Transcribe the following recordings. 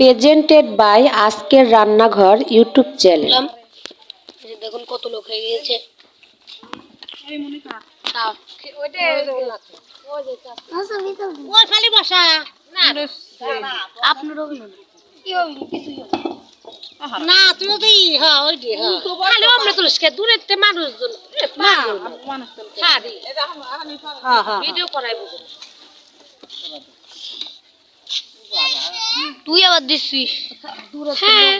Presented by আজকের রান্নাঘর YouTube channel দেখুন কত লোক হয়ে গিয়েছে। না আপনারও না। তুমি তো হ্যাঁ ওই হ্যাঁ। খালি আমরা তুলিস দূরের তে হ্যাঁ হ্যাঁ। ভিডিও করাইবো। তুই আবার দিছিস। হ্যাঁ।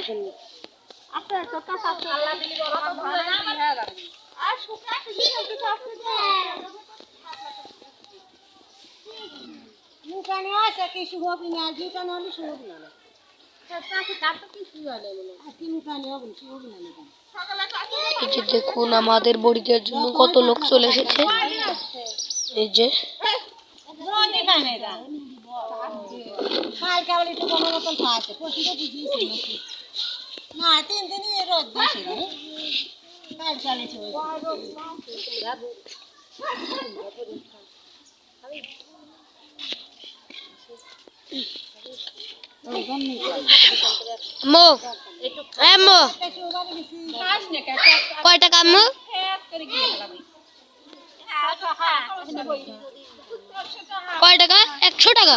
এই যে দেখুন আমাদের বড়িদের জন্য কত লোক চলে এসেছে। এই যে। কেবল একটু কোনো মতন বুঝিয়েছি না তিন দিনই রোদ দিয়েছে কাল চালিয়েছে মো মো। কয় টাকা আম্মু কয় টাকা? একশো টাকা?